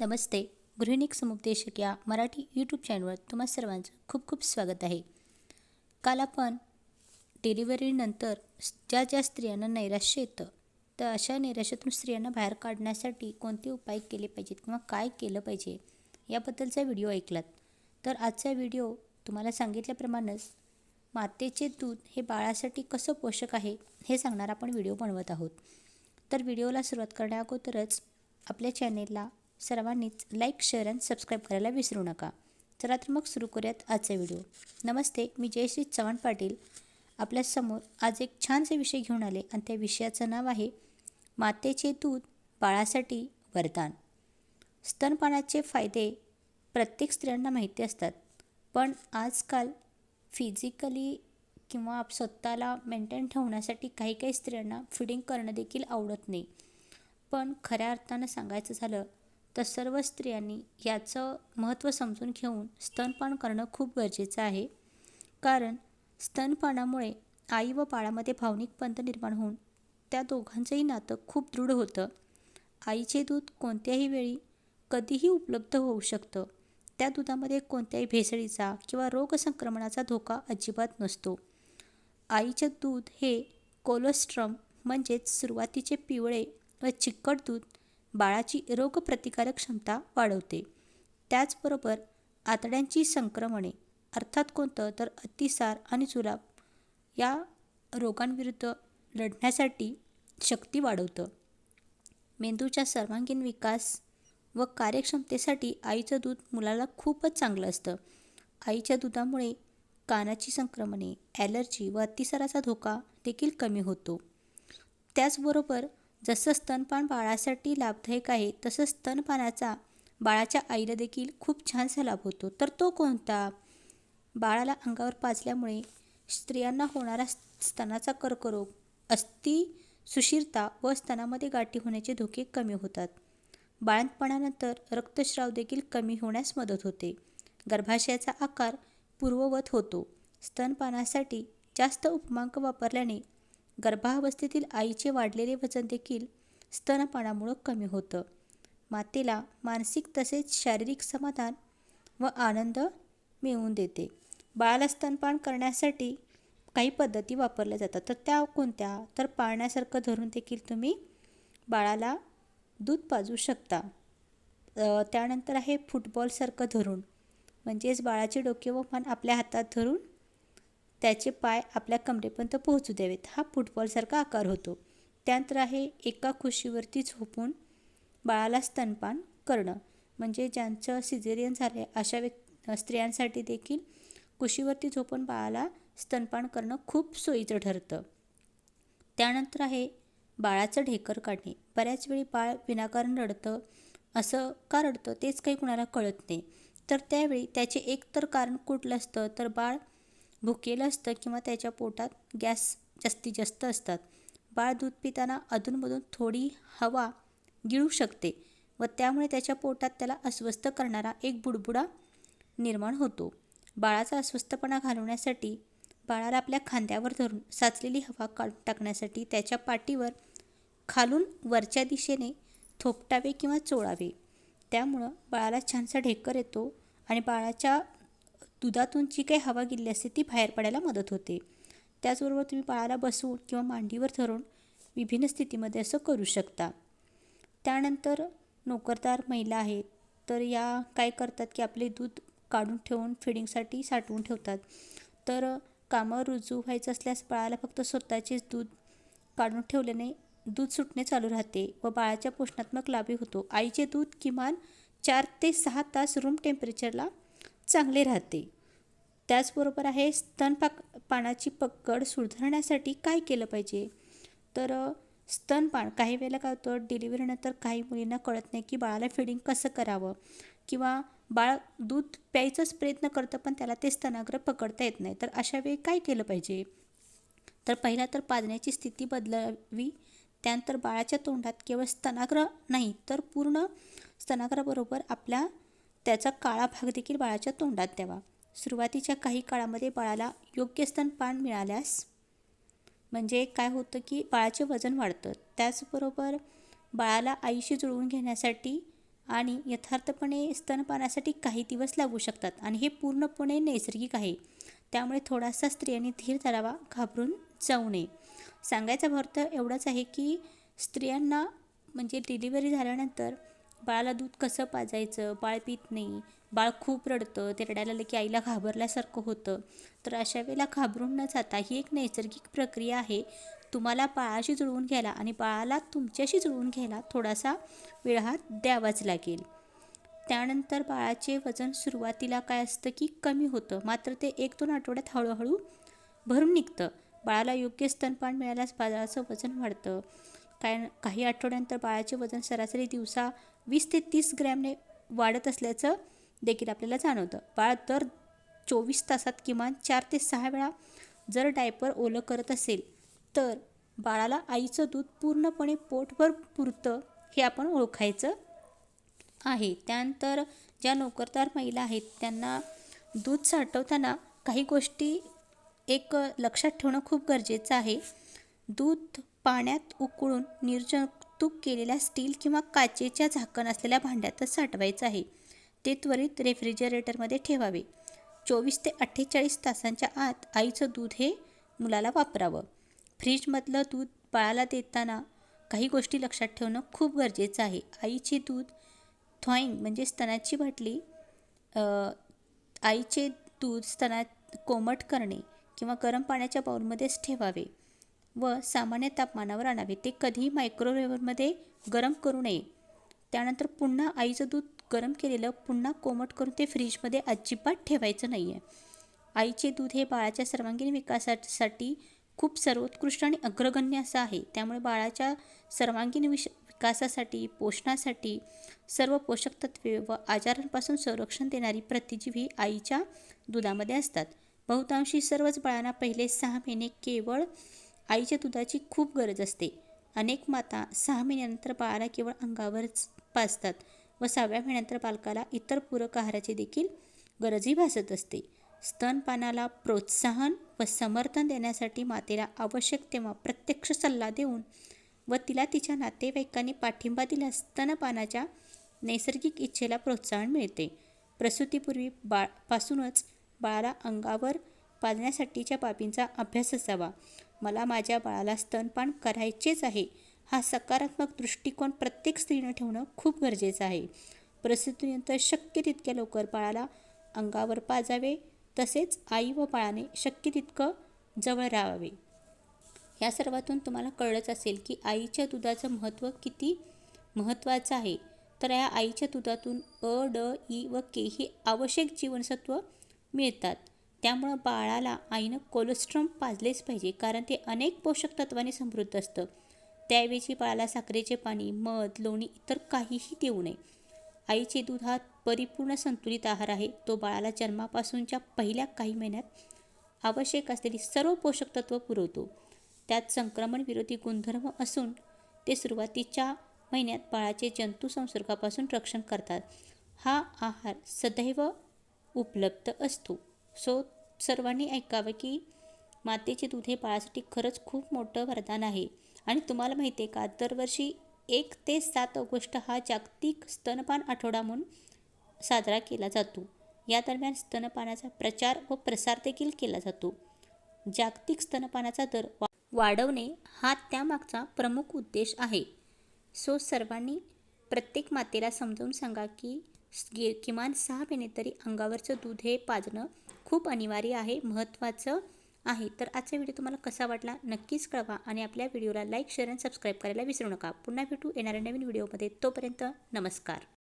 नमस्ते. गृहिणीक समुपदेशक या मराठी यूट्यूब चॅनलवर तुम्हा सर्वांचं खूप खूप स्वागत आहे. काल आपण डिलिव्हरीनंतर ज्या ज्या स्त्रियांना नैराश्य येतं तर अशा नैराश्यातून स्त्रियांना बाहेर काढण्यासाठी कोणते उपाय केले पाहिजेत किंवा काय केलं पाहिजे याबद्दलचा व्हिडिओ ऐकलात. तर आजचा व्हिडिओ तुम्हाला सांगितल्याप्रमाणेच मातेचे दूध हे बाळासाठी कसं पोषक आहे हे सांगणार आपण व्हिडिओ बनवत आहोत. तर व्हिडिओला सुरुवात करण्याअगोदरच आपल्या चॅनेलला सर्वांनीच लाईक शेअर आणि सबस्क्राईब करायला विसरू नका. चला तर मग सुरू करूयात आजचा व्हिडिओ. नमस्ते मी जयश्री चव्हाण पाटील. आपल्यासमोर आज एक छानसे विषय घेऊन आले आणि त्या विषयाचं नाव आहे मातेचे दूध बाळासाठी वरदान. स्तनपानाचे फायदे प्रत्येक स्त्रियांना माहिती असतात पण आजकाल फिजिकली किंवा आप स्वतःला मेंटेन ठेवण्यासाठी काही काही स्त्रियांना फिडिंग करणं देखील आवडत नाही. पण खऱ्या अर्थानं सांगायचं झालं तर सर्व स्त्रियांनी याचं महत्त्व समजून घेऊन स्तनपान करणं खूप गरजेचं आहे. कारण स्तनपानामुळे आई व बाळामध्ये भावनिक बंध निर्माण होऊन त्या दोघांचंही नातं खूप दृढ होतं. आईचे दूध कोणत्याही वेळी कधीही उपलब्ध होऊ शकतं. त्या दुधामध्ये कोणत्याही भेसळीचा किंवा रोगसंक्रमणाचा धोका अजिबात नसतो. आईचे दूध हे कोलोस्ट्रम म्हणजेच सुरुवातीचे पिवळे व चिकट दूध बाळाची रोगप्रतिकारक क्षमता वाढवते. त्याचबरोबर आतड्यांची संक्रमणे अर्थात कोणतं तर अतिसार आणि जुलाब या रोगांविरुद्ध लढण्यासाठी शक्ती वाढवतं. मेंदूच्या सर्वांगीण विकास व कार्यक्षमतेसाठी आईचं दूध मुलाला खूपच चांगलं असतं. आईच्या दुधामुळे कानाची संक्रमणे ॲलर्जी व अतिसाराचा धोका देखील कमी होतो. त्याचबरोबर जसं स्तनपान बाळासाठी लाभदायक आहे तसं स्तनपानाचा बाळाच्या आईला देखील खूप छानसा लाभ होतो. तर तो कोणता? बाळाला अंगावर पाजल्यामुळे स्त्रियांना होणारा स्तनाचा कर्करोग अस्थि सुशीरता व स्तनामध्ये गाठी होण्याचे धोके कमी होतात. बाळंतपणानंतर रक्तस्राव देखील कमी होण्यास मदत होते. गर्भाशयाचा आकार पूर्ववत होतो. स्तनपानासाठी जास्त उपमांक वापरल्याने गर्भावस्थेतील आईचे वाढलेले वजन देखील स्तनपानामुळं कमी होतं. मातेला मानसिक तसेच शारीरिक समाधान व आनंद मिळवून देते. बाळाला स्तनपान करण्यासाठी काही पद्धती वापरल्या जातात. तर त्या कोणत्या? तर पाळण्यासारखं धरून देखील तुम्ही बाळाला दूध पाजू शकता. त्यानंतर आहे फुटबॉलसारखं धरून. म्हणजेच बाळाचे डोके व मान आपल्या हातात धरून त्याचे पाय आपल्या कमरेपर्यंत पोहोचू द्यावेत. हा फुटबॉलसारखा आकार होतो. त्यानंतर आहे एका खुशीवरती झोपून बाळाला स्तनपान करणं. म्हणजे ज्यांचं सिझेरियन झालं आहे अशा व्यक् स्त्रियांसाठी देखील कुशीवरती झोपून बाळाला स्तनपान करणं खूप सोयीचं ठरतं. त्यानंतर आहे बाळाचं ढेकर काढणे. बऱ्याच वेळी बाळ विनाकारण रडतं. असं का रडतं तेच काही कुणाला कळत नाही. तर त्यावेळी त्याचे एक तर कारण कुठलं असतं? तर बाळ भुकेलं असतं किंवा त्याच्या पोटात गॅस जास्तीत जास्त असतात. बाळ दूध पिताना अधूनमधून थोडी हवा गिळू शकते व त्यामुळे त्याच्या पोटात त्याला अस्वस्थ करणारा एक बुडबुडा निर्माण होतो. बाळाचा अस्वस्थपणा घालवण्यासाठी बाळाला आपल्या खांद्यावर धरून साचलेली हवा काढून टाकण्यासाठी त्याच्या पाठीवर खालून वरच्या दिशेने थोपटावे किंवा चोळावे. त्यामुळं बाळाला छानसा ढेकर येतो आणि बाळाच्या दुधातून जी काही हवा गेली असते ती बाहेर पडायला मदत होते. त्याचबरोबर तुम्ही बाळाला बसवून किंवा मांडीवर धरून विभिन्न स्थितीमध्ये असं करू शकता. त्यानंतर नोकरदार महिला आहेत. तर या काय करतात की आपले दूध काढून ठेवून फिडिंगसाठी साठवून ठेवतात. तर कामावर रुजू व्हायचं असल्यास बाळाला फक्त स्वतःचेच दूध काढून ठेवल्याने दूध सुटणे चालू राहते व बाळाच्या पोषणात्मक लाभही होतो. आईचे दूध किमान चार ते सहा तास रूम टेम्परेचरला चांगले राहते. त्याचबरोबर आहे स्तनपाक पानाची पकड सुधारण्यासाठी काय केलं पाहिजे? तर स्तनपान काही वेळेला काय होतं डिलिव्हरीनंतर काही मुलींना कळत नाही की बाळाला फिडिंग कसं करावं किंवा बाळ दूध प्यायचाच प्रयत्न करतं पण त्याला ते स्तनाग्र पकडता येत नाही. तर अशा वेळी काय केलं पाहिजे? तर पहिला तर पाजण्याची स्थिती बदलावी. त्यानंतर बाळाच्या तोंडात केवळ स्तनाग्र नाही तर पूर्ण स्तनाग्राबरोबर आपल्या त्याचा काळा भाग देखील बाळाच्या तोंडात द्यावा. सुरुवातीच्या काही काळामध्ये बाळाला योग्य स्तनपान मिळाल्यास म्हणजे काय होतं की बाळाचे वजन वाढतं. त्याचबरोबर बाळाला आईशी जुळवून घेण्यासाठी आणि यथार्थपणे स्तनपानासाठी काही दिवस लागू शकतात आणि हे पूर्णपणे नैसर्गिक आहे. त्यामुळे थोडासा स्त्रियांनी धीर धरावा घाबरून जाऊ नये. सांगायचा अर्थ एवढाच आहे की स्त्रियांना म्हणजे डिलिव्हरी झाल्यानंतर बाळाला दूध कसं पाजायचं? बाळ पित नाही. बाळ खूप रडतं. ते रडायला लागलं की आईला घाबरल्यासारखं होतं. तर अशा वेळेला घाबरून न जाता ही एक नैसर्गिक प्रक्रिया आहे. तुम्हाला बाळाशी जुळवून घ्यायला आणि बाळाला तुमच्याशी जुळवून घ्यायला थोडासा वेळ हा द्यावाच लागेल. त्यानंतर बाळाचे वजन सुरुवातीला काय असतं की कमी होतं. मात्र ते एक दोन आठवड्यात हळूहळू भरून निघतं. बाळाला योग्य स्तनपान मिळाल्यास बाळाचं वजन वाढतं. काय काही आठवड्यानंतर बाळाचे वजन सरासरी दिवसा वीस ते तीस ग्रॅमने वाढत असल्याचं देखील आपल्याला जाणवतं. बाळ दर चोवीस तासात किमान चार ते सहा वेळा जर डायपर ओलं करत असेल तर बाळाला आईचं दूध पूर्णपणे पोटभर पुरतं हे आपण ओळखायचं आहे. त्यानंतर ज्या नोकरदार महिला आहेत त्यांना दूध साठवताना काही गोष्टी एक लक्षात ठेवणं खूप गरजेचं आहे. दूध पाण्यात उकळून निर्जन तूप केलेल्या स्टील किंवा काचेच्या झाकण असलेल्या भांड्यातच साठवायचं आहे. ते त्वरित रेफ्रिजरेटरमध्ये ठेवावे. चोवीस ते अठ्ठेचाळीस तासांच्या आत आईचं दूध हे मुलाला वापरावं. फ्रीजमधलं दूध बाळाला देताना काही गोष्टी लक्षात ठेवणं खूप गरजेचं आहे. आईचे दूध थॉईंग म्हणजे स्तनाची बाटली आईचे दूध स्तनात कोमट करणे किंवा गरम पाण्याच्या बाऊलमध्येच ठेवावे. व सामान्य तापमानावर आणावे. ते कधीही मायक्रोवेव्हमध्ये गरम करू नये. त्यानंतर पुन्हा आईचं दूध गरम केलेलं पुन्हा कोमट करून ते फ्रीजमध्ये अजिबात ठेवायचं नाही आहे आईचे दूध हे बाळाच्या सर्वांगीण विकासासाठी खूप सर्वोत्कृष्ट आणि अग्रगण्य असं आहे. त्यामुळे बाळाच्या सर्वांगीण विश विकासासाठी पोषणासाठी सर्व पोषक तत्वे व आजारांपासून संरक्षण देणारी प्रतिजीवी आईच्या दुधामध्ये असतात. बहुतांशी सर्वच बाळांना पहिले सहा महिने केवळ आईच्या दुधाची खूप गरज असते. अनेक माता सहा महिन्यानंतर बाळाला केवळ अंगावरच पाजतात व सहाव्या महिन्यानंतर बालकाला इतर पूरक आहाराची देखील गरजही भासत असते. स्तनपानाला प्रोत्साहन व समर्थन देण्यासाठी मातेला आवश्यक तेव्हा प्रत्यक्ष सल्ला देऊन व तिला तिच्या नातेवाईकांनी पाठिंबा दिल्यास स्तनपानाच्या नैसर्गिक इच्छेला प्रोत्साहन मिळते. प्रसूतीपूर्वी बाळपासूनच बाळाला अंगावर पाजण्यासाठीच्या बाबींचा अभ्यास असावा. मला माझ्या बाळाला स्तनपान करायचेच आहे. हा सकारात्मक दृष्टिकोन प्रत्येक स्त्रीनं ठेवणं खूप गरजेचं आहे. प्रसूतीनंतर शक्य तितक्या लवकर बाळाला अंगावर पाजावे तसेच आई व बाळाने शक्य तितकं जवळ राहावे. या सर्वातून तुम्हाला कळलंच असेल की आईच्या दुधाचं महत्त्व किती महत्त्वाचं आहे. तर या आईच्या दुधातून अ ड ई व के ही आवश्यक जीवनसत्व मिळतात. त्यामुळं बाळाला आईनं कोलेस्ट्रॉम पाजलेच पाहिजे कारण ते अनेक पोषक तत्वांनी समृद्ध असतं. त्याऐवजी बाळाला साखरेचे पाणी मध लोणी इतर काहीही देऊ नये. आईचे दूध हा परिपूर्ण संतुलित आहार आहे. तो बाळाला जन्मापासूनच्या पहिल्या काही महिन्यात आवश्यक असलेली सर्व पोषक तत्व पुरवतो. त्यात संक्रमण विरोधी गुणधर्म असून ते सुरुवातीच्या महिन्यात बाळाचे जंतू संसर्गापासून रक्षण करतात. हा आहार सदैव उपलब्ध असतो. सो सर्वांनी ऐकावं की मातेचे दूध हे बाळासाठी खरंच खूप मोठं वरदान आहे. आणि तुम्हाला माहिती आहे का दरवर्षी एक ते सात ऑगस्ट हा जागतिक स्तनपान आठवडा म्हणून साजरा केला जातो. या दरम्यान स्तनपानाचा प्रचार व प्रसार देखील केला जातो. जागतिक स्तनपानाचा दर वा वाढवणे हा त्यामागचा प्रमुख उद्देश आहे. सो सर्वांनी प्रत्येक मातेला समजावून सांगा की किमान सहा महिने तरी अंगावरचं दूध हे पाजणं खूप अनिवार्य आहे महत्त्वाचं आहे. तर आजचा व्हिडिओ तुम्हाला कसा वाटला नक्कीच कळवा आणि आपल्या व्हिडिओला लाईक शेअर आणि सबस्क्राईब करायला विसरू नका. पुन्हा भेटू येणाऱ्या नवीन व्हिडिओमध्ये. तोपर्यंत नमस्कार.